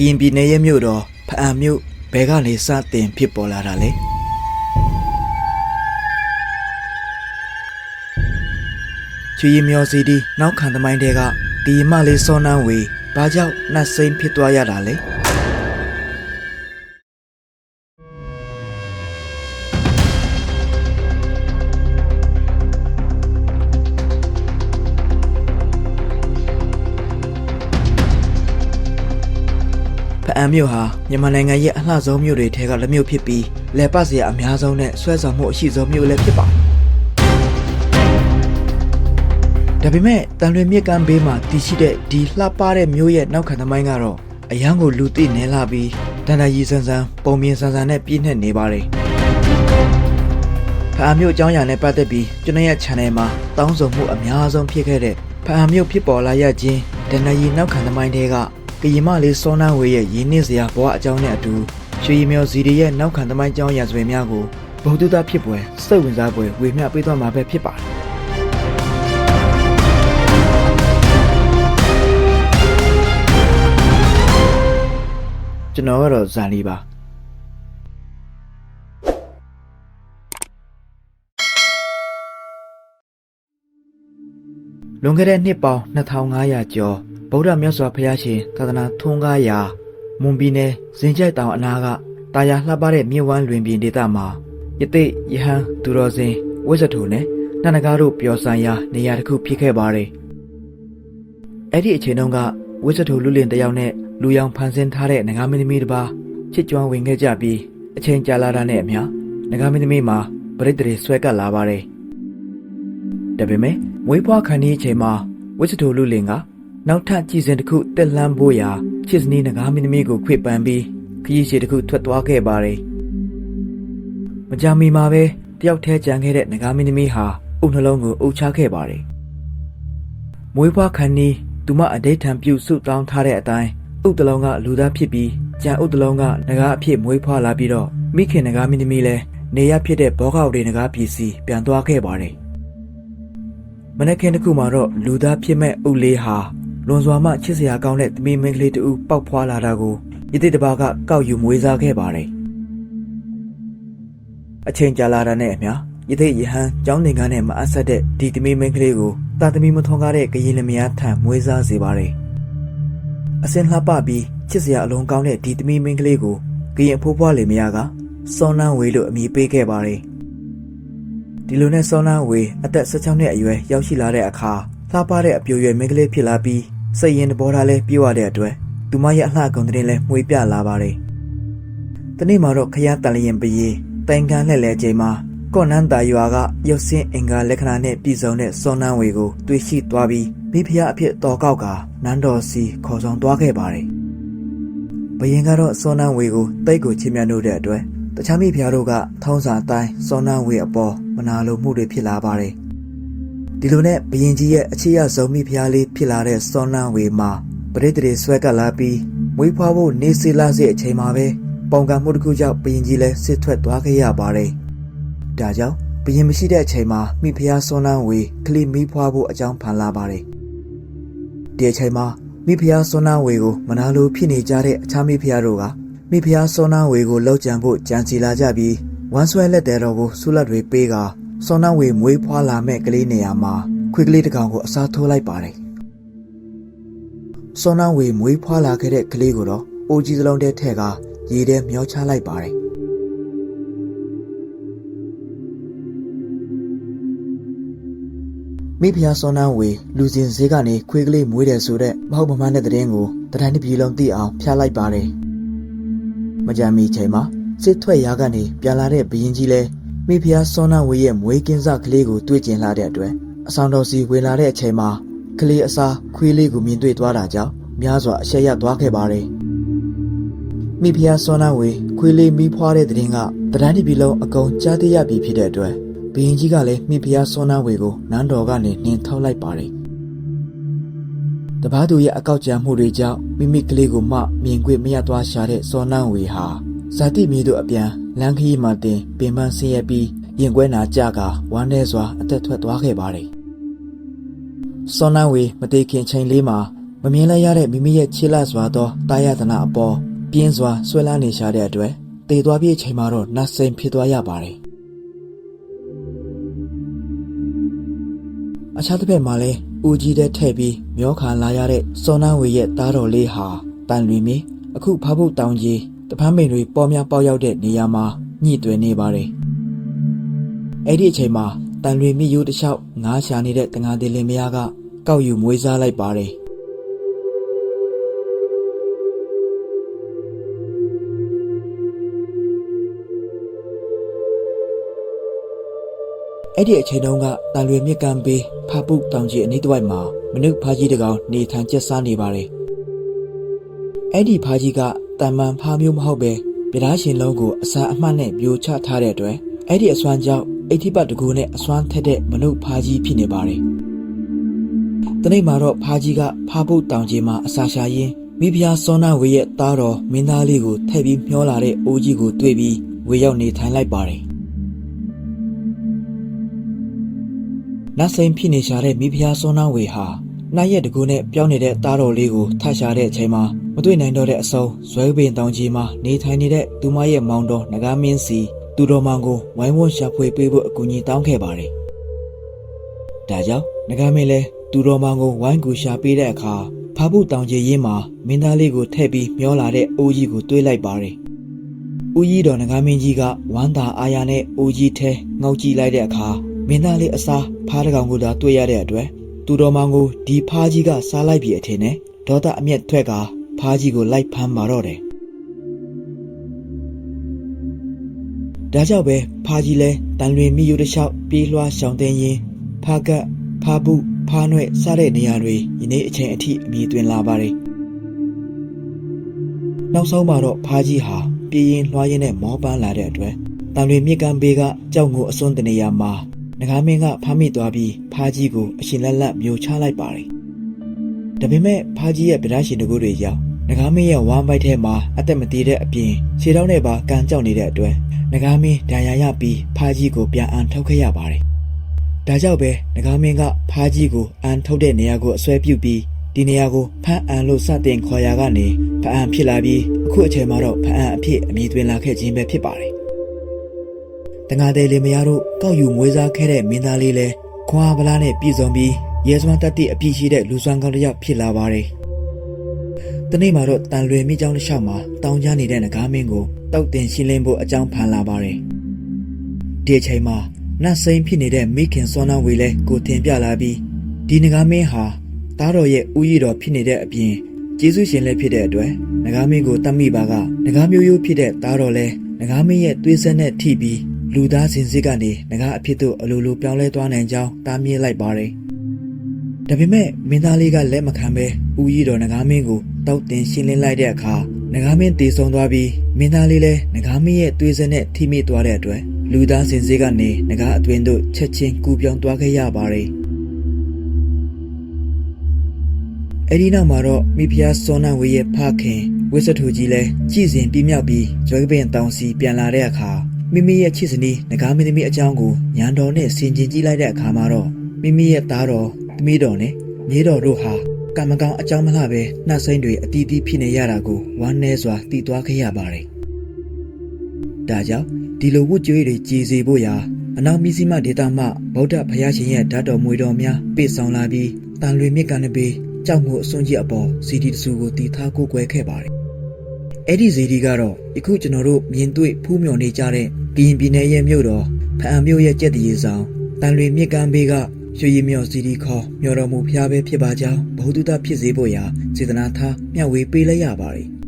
ကရင်ပြည်နယ်ရဲ့မြို့တော်ဖအံမြို့ဘဲကနေစတင်ဖြစ်ပေါ်လာတာလေချွေရမျောစီဒီနောက်ခံသမိုင်းတွေကဒီမလေးစောနန်းဝေဘာကြောင့်နှက်စိမ့်ဖြစ်သွားရတာလဲ အံမြို့ဟာမြန်မာနိုင်ငံရဲ့အလှဆုံးမြို့တွေထဲကတစ်မြို့ဖြစ်ပြီးလယ်ပတ်စရာအများဆုံးနဲ့ဆွဲဆောင်မှုအရှိဆုံးမြို့လည်းဖြစ်ပါတယ်ဒါပေမဲ့တန်လွင်မြစ်ကမ်းဘေးမှာတည်ရှိတဲ့ဒီလှပတဲ့မြို့ရဲ့နောက်ခံသမိုင်းကတော့အရန်ကိုလူသိနေလာပြီးတန်တရီဆန်းဆန်းပုံမြင်ဆန်းဆန်းနဲ့ပြည့်နှက်နေပါတယ်ဖအံမြို့အကြောင်းအရာနဲ့ပတ်သက်ပြီးကျွန်တော်ရဲ့ channel မှာတောင်းဆိုမှုအများဆုံးဖြစ်ခဲ့တဲ့ဖအံမြို့ဖြစ်ပေါ်လာရခြင်းတန်တရီနောက်ခံသမိုင်းတွေက ကရင်မလေးစောနန်းဝေရဲ့ရင်းနှင်းစရာဘဝအကြောင်းနဲ့အတူရွှေရီမျောစီရီရဲ့နောက်ခံသမိုင်းအကြောင်းရာဇဝင်များကိုဘုဒ္ဓတာဖြစ်ပွဲစိတ်ဝင်စားပွဲဝေမျှပေးသွားမှာပဲဖြစ်ပါတယ်ကျွန်တော်ကတော့ဇာလီပါလွန်ခဲ့တဲ့နှစ်ပေါင်း2500ကျော် ဗုဒ္ဓမြတ်စွာဘုရားရှင်သာသနာထွန်းကားရာမွန်ပြည်နယ်ဇင်ကြိုက်တောင်အနားကတာယာလှပတဲ့မြစ်ဝမ်းလွင်ပြင်ဒေသမှာယသိယဟန်သူတော်စင်ဝိဇ္ဇထုနဲ့နန္ဒကားတို့ပျော်ဆိုင်ရာနေရာတစ်ခုဖြစ်ခဲ့ပါတယ်။အဲ့ဒီအချိန်တုန်းကဝိဇ္ဇထုလူလင်တစ်ယောက်နဲ့လူယောင်ဖန်ဆင်းထားတဲ့ငကားမင်းသမီးတစ်ပါးချစ်ကြွမ်းဝင်ခဲ့ကြပြီးအချိန်ကြာလာတာနဲ့အမျှငကားမင်းသမီးမှာပရိသေတွေဆွဲကပ်လာပါတယ်။ဒါပေမဲ့မွေးဖွားခန်းဒီအချိန်မှာဝိဇ္ဇထုလူလင်က နောက်ထပ်ကြည်စင်တစ်ခုတက်လှမ်းဖို့ရာချစ်စနီးငကားမင်းသမီးကိုခွေပန်ပြီးခရီးရှည်တစ်ခုထွက်သွားခဲ့ပါတယ်။မကြာမီမှာပဲတယောက်တည်းကြံခဲ့တဲ့ငကားမင်းသမီးဟာအုပ်နှလုံးကိုအုပ်ချခဲ့ပါတယ်။မွေးဖွားခန်းဒီသူမအဋိဌံပြုစုတောင်းထားတဲ့အတိုင်းဥတလုံးကလူသားဖြစ်ပြီးကြံဥတလုံးကငကားအဖြစ်မွေးဖွားလာပြီးတော့မိခင်ငကားမင်းသမီးလည်းနေရဖြစ်တဲ့ဘောကောက်တွေငကားပြည်စီပြန်သွားခဲ့ပါတယ်။မနက်ခင်းတစ်ခုမှာတော့လူသားဖြစ်မဲ့ဥလေးဟာ လွန်စွာမှချစ်စရာကောင်းတဲ့သမီးမင်းကလေးတူပေါက်ဖွာလာတာကိုယတိတပါကကောက်ယူမွေးစားခဲ့ပါတယ်။အချိန်ကြာလာတာနဲ့အမျှယတိယဟန်ကျောင်းသင်ကားနဲ့မအပ်ဆက်တဲ့ဒီသမီးမင်းကလေးကိုတာသမီးမထွန်ကားတဲ့ကရင်လမယားထံမွေးစားစေပါတယ်။အစင်လှပပြီးချစ်စရာအလုံးကောင်းတဲ့ဒီသမီးမင်းကလေးကိုကရင်အဖိုးဖွားလေမယားကစောနန်းဝေလို့အမည်ပေးခဲ့ပါတယ်။ဒီလိုနဲ့စောနန်းဝေအသက်16နှစ်အရွယ်ရောက်ရှိလာတဲ့အခါလှပတဲ့အပြိုရွယ်မင်းကလေးဖြစ်လာပြီး စိတ်ရင်တဘောထားလဲပြည့်ဝတဲ့အတွက်သူမရဲ့အလှကုန်တဲ့လဲမှွေပြလာပါတယ်။တနေ့မှာတော့ခရတန်လျင်ပရီတိုင်ကန်လှည့်လဲချိန်မှာကော့နန်းတာရွာကရုပ်စင်းအင်္ဂါလက္ခဏာနဲ့ပြည်စုံတဲ့စောနန်းဝေကိုတွေ့ရှိသွားပြီးမိဖုရားအဖြစ်တော်ကောက်ကနန်းတော်စီခေါ်ဆောင်သွားခဲ့ပါတယ်။ဘယင်ကတော့စောနန်းဝေကိုတိတ်ကိုချစ်မြတ်လို့တဲ့အတွက်တခြားမိဖုရားတို့ကထုံးစာအတိုင်းစောနန်းဝေအပေါ်မနာလိုမှုတွေဖြစ်လာပါတယ်။ ဒီလိုနဲ့ဘယင်ကြီးရဲ့အခြေရဆုံးမိဖုရားလေးဖြစ်လာတဲ့စောနန်းဝေမှာပရိသေတွေဆွဲကပ်လာပြီးမွေးဖွားဖို့နေစီလာစေအချိန်မှာပဲပုံကံမှုတစ်ခုကြောင့်ဘယင်ကြီးလည်းစစ်ထွက်သွားခဲ့ရပါတယ်။ဒါကြောင့်ဘယင်မရှိတဲ့အချိန်မှာမိဖုရားစောနန်းဝေကလေးမိဖွားဖို့အကြောင်းဖန်လာပါတယ်။ဒီအချိန်မှာမိဖုရားစောနန်းဝေကိုမနာလိုဖြစ်နေကြတဲ့အခြားမိဖုရားတို့ကမိဖုရားစောနန်းဝေကိုလောက်ကြံဖို့ကြံစီလာကြပြီးဝမ်းဆွဲလက်တဲ့တော်ကိုဆုလက်တွေပေးက စောနန်းဝေမွေးဖွားလာမဲ့ကလေးနေရာမှာခွေကလေးတစ်ကောင်ကိုအစားထိုးလိုက်ပါတယ်။စောနန်းဝေမွေးဖွားလာခဲ့တဲ့ကလေးကိုတော့အိုကြီးစလုံးတဲ့ထဲကရေထဲမျောချလိုက်ပါတယ်။မိဖုရားစောနန်းဝေလူစင်ဈေးကနေခွေးကလေးမွေးတယ်ဆိုတဲ့မဟုတ်မမှန်တဲ့သတင်းကိုတတိုင်းတစ်ပြည်လုံးသိအောင်ဖျားလိုက်ပါတယ်။မကြမ်းမီချိန်မှာစစ်ထွက်ရာကနေပြန်လာတဲ့ဘရင်ကြီးလဲ မိဖုရားစောနန်းဝေရဲ့မွေးကင်းစကလေးကိုတွေ့ကျင်လာတဲ့အတွက်အဆောင်တော်စီဝင်လာတဲ့အချိန်မှာကလေးအစားခွေးလေးကိုမြင်တွေ့သွားတာကြောင့်များစွာအရှက်ရသွားခဲ့ပါတယ်။မိဖုရားစောနန်းဝေခွေးလေးမိဖွားတဲ့တဲ့ရင်ကတတိုင်းတစ်ပြည်လုံးအကုန်ကြားသိရပြီဖြစ်တဲ့အတွက်ဘရင်ကြီးကလည်းမိဖုရားစောနန်းဝေကိုနန်းတော်ကနေနှင်ထုတ်လိုက်ပါတယ်။တပားသူရဲ့အကောက်ကြံမှုတွေကြောင့်မိမိကလေးကိုမှမြင်ကွေ့မရသွားရှာတဲ့စောနန်းဝေဟာ ဇာတိမြေတို့အပြန်လမ်းခရီးမှတင်ပင်ပန်းဆင်းရဲပြီးရင်ကွဲနာကြကဝမ်းထဲစွာအသက်ထွက်သွားခဲ့ပါတယ်။စောနန်းဝေမတေခင်ချိန်လေးမှာမမြင်လိုက်ရတဲ့မိမိရဲ့ချစ်လစွာသောတာယတနာအပေါ်ပြင်းစွာဆွဲလာနေရှာတဲ့အတွက်တည်သွားပြီးအချိန်မှာတော့နတ်စိန်ဖြစ်သွားရပါတယ်အခြားတစ်ဖက်မှာလည်းဦးကြီးတဲ့ထည့်ပြီးမျောခါလာရတဲ့စောနဝေရဲ့သားတော်လေးဟာတန်လွေမီအခုဖဖုတ်တောင်ကြီး တပန်းမိန်တွေပေါ်များပေါက်ရောက်တဲ့နေရာမှာညှိတွယ်နေပါတယ်အဲ့ဒီအချိန်မှာတန်လွေမိယူတစ်လျှောက်ငားရှာနေတဲ့တငါသေးလင်မယားကကောက်ယူမွေးစားလိုက်ပါတယ်အဲ့ဒီအချိန်တုန်းကတန်လွေမြစ်ကမ်းပေးဖပုတ်တောင်ကြီးအနီးတစ်ဝိုက်မှာမနုဖားကြီးတစ်ကောင်နေထိုင်ကျက်စားနေပါတယ်အဲ့ဒီဖားကြီးက တန်မန်ဖားမျိုးမဟုတ်ပဲပြဓာရှင်လုံးကိုအစာအမှတ်နဲ့ပြိုချထားတဲ့အတွက်အဲ့ဒီအစွမ်းကြောင့်အဋ္ဌိပတ်တကူနဲ့အစွမ်းထက်တဲ့မနုဖားကြီးဖြစ်နေပါတယ်တနေ့မှာတော့ဖားကြီးကဖားပုတ်တောင်ကြီးမှာအစာရှာရင်းမိဖုရားစောနာဝေရဲ့သားတော်မင်းသားလေးကိုထည့်ပြီးမျောလာတဲ့အိုးကြီးကိုတွေ့ပြီးဝေရောက်နေထိုင်လိုက်ပါတယ်နတ်စိန်ဖြစ်နေရှာတဲ့မိဖုရားစောနာဝေဟာ နိုင်ရဲ့တကူနဲ့ပြောင်းနေတဲ့သားတော်လေးကိုထရှာတဲ့အချိန်မှာမတွေ့နိုင်တော့တဲ့အစုံဇွဲပင်တောင်ကြီးမှာနေထိုင်နေတဲ့သူမရဲ့မောင်တော်နဂါမင်းစီသူတော်မောင်ကိုဝိုင်းဝန်းရှာဖွေပေးဖို့အကူအညီတောင်းခဲ့ပါတယ်။ဒါကြောင့်နဂါမင်းလည်းသူတော်မောင်ကိုဝိုင်းကူရှာပေးတဲ့အခါဖားဖို့တောင်ကြီးရင်းမှာမင်းသားလေးကိုထည့်ပြီးမျောလာတဲ့အိုးကြီးကိုတွေးလိုက်ပါတယ်။ဦးကြီးတော်နဂါမင်းကြီးကဝမ်းသာအားရနဲ့အိုးကြီးထဲငေါက်ကြည့်လိုက်တဲ့အခါမင်းသားလေးအစားဖားတကောင်ကိုသာတွေ့ရတဲ့အတွက် သူတော်မောင်ကိုဒီဖားကြီးကစားလိုက်ပြီအထင်နဲ့ဒေါသအမျက်ထွက်ကဖားကြီးကိုလိုက်ဖမ်းမာတော့တယ်။ဒါကြောင့်ပဲဖားကြီးလဲတန်လွင်မိယူတစ်လျှောက်ပြေးလွှားရှောင်တဲ့ရင်ဖားကတ်ဖားဘူးဖားနွဲ့စတဲ့နေရာတွေယနေ့အချိန်အထိအမည်တွင်လာပါတယ်။နောက်ဆုံးမှာတော့ဖားကြီးဟာပြေးရင်လွှားရင်နဲ့မောပန်းလာတဲ့အတွက်တန်လွင်မြစ်ကမ်းဘေးကကြောက်ငိုအစွန်းတနေရာမှာ ငကားမင်းကဖမ်းမိသွားပြီးဖားကြီးကိုအရှင်လက်လက်မျိုးချလိုက်ပါတယ်။ဒါပေမဲ့ဖားကြီးရဲ့ဗဒရှင်တကူတွေရောက်ငကားမင်းရဲ့ဝမ်းပိုက်ထဲမှာအသက်မသေးတဲ့အပြင်ခြေထောက်နဲ့ပါကန်ကြောက်နေတဲ့အတွက်ငကားမင်းဒဏ်ရာရပြီးဖားကြီးကိုပြန်အန်ထုတ်ခဲ့ရပါတယ်။ဒါကြောင့်ပဲငကားမင်းကဖားကြီးကိုအန်ထုတ်တဲ့နေရာကိုအစွဲပြုတ်ပြီးဒီနေရာကိုဖမ်းအန်လို့စတင်ခေါ်ရာကနေဖအန်ဖြစ်လာပြီးအခုအချိန်မှာတော့ဖအန်အဖြစ်အမည်တွင်လာခဲ့ခြင်းပဲဖြစ်ပါတယ်။ တငါသေးလေးမယားတို့ကောက်ယူမွေးစားခဲ့တဲ့မင်းသားလေးလဲခွာဗလားနဲ့ပြည်စုံပြီးရဲစွမ်းတက်တဲ့အပြည့်ရှိတဲ့လူစွမ်းကောင်းတစ်ယောက်ဖြစ်လာပါတယ်။တနေ့မှာတော့တန်လွယ်မိကျောင်းတစ်လျှောက်မှာတောင်းကြနေတဲ့ငကားမင်းကိုတောက်တင်ရှင်းလင်းဖို့အကြောင်းဖန်လာပါတယ်။ဒီအချိန်မှာနတ်စိန်ဖြစ်နေတဲ့မိခင်စောနာဝေလဲကိုတင်ပြလာပြီးဒီငကားမင်းဟာသားတော်ရဲ့ဦးရည်တော်ဖြစ်နေတဲ့အပြင်ကျေးဇူးရှင်လည်းဖြစ်တဲ့အတွက်ငကားမင်းကိုတတ်မိပါကငကားမျိုးရိုးဖြစ်တဲ့သားတော်လဲငကားမင်းရဲ့သွေးဆက်နဲ့ထိပြီး လူသားစင်စစ်ကနေငကားအဖြစ်သို့အလိုလိုပြောင်းလဲသွားနိုင်ကြောင်းတားမြစ်လိုက်ပါတယ်။ဒါပေမဲ့မင်းသားလေးကလက်မခံဘဲဦးကြီးတော်ငကားမင်းကိုတောက်တင်ရှင်းလင်းလိုက်တဲ့အခါငကားမင်းတည်ဆုံသွားပြီးမင်းသားလေးလည်းငကားမင်းရဲ့သွေးဆက်နဲ့ထိမိသွားတဲ့အတွက်လူသားစင်စစ်ကနေငကားအတွင်းသို့ချက်ချင်းကူပြောင်းသွားခဲ့ရပါတယ်။အဲဒီနောက်မှာတော့မိဖုရားစောနဝေရဲ့ဖခင်ဝိသထုကြီးလည်းကြည်စဉ်ပြင်းမြောက်ပြီးဇွဲကပင်တောင်စီပြန်လာတဲ့အခါ မိမိရဲ့ချစ်စနီးငကားမင်းသမီးအကြောင်းကိုညံတော်နဲ့ဆင်ခြင်ကြည့်လိုက်တဲ့အခါမှာတော့မိမိရဲ့သားတော်သမီးတော်နဲ့မြေးတော်တို့ဟာကံမကောင်းအကြောင်းမလှပဲနှက်ဆိုင်တွေအတီးတီးဖြစ်နေရတာကိုဝမ်းနည်းစွာသိသွားခဲ့ရပါတယ်။ဒါကြောင့်ဒီလိုဝတ်ကြွေးတွေကြည်စီဖို့ရာအနောက်မီစီမဒေတာမှဗုဒ္ဓဘုရားရှင်ရဲ့ဓာတ်တော်မွေတော်များပြည့်ဆောင်လာပြီးတန်လွေမြစ်ကနေပြီးကြောက်မှုအစွန်းကြီးအပေါ်စီဒီတဆူကိုတီထားကိုကွယ်ခဲ့ပါတယ်။အဲ့ဒီစီဒီကတော့ယခုကျွန်တော်တို့မြင်တွေ့ဖူးမြော်နေကြတဲ့ ကရင်ပြည်နယ်ရဲ့မြို့တော်ဖအံမြို့ရဲ့ကြက်တရီဆောင်တန်လွေမြစ်ကမ်းဘေးကရွှေရည်မြော်စီဒီခေါ်မြော်တော်မူဖျားပဲဖြစ်ပါကြောင်းဘ ഹു တုတဖြစ်စေဖို့ရာစေတနာထားမျှဝေပေးလိုက်ရပါတယ်။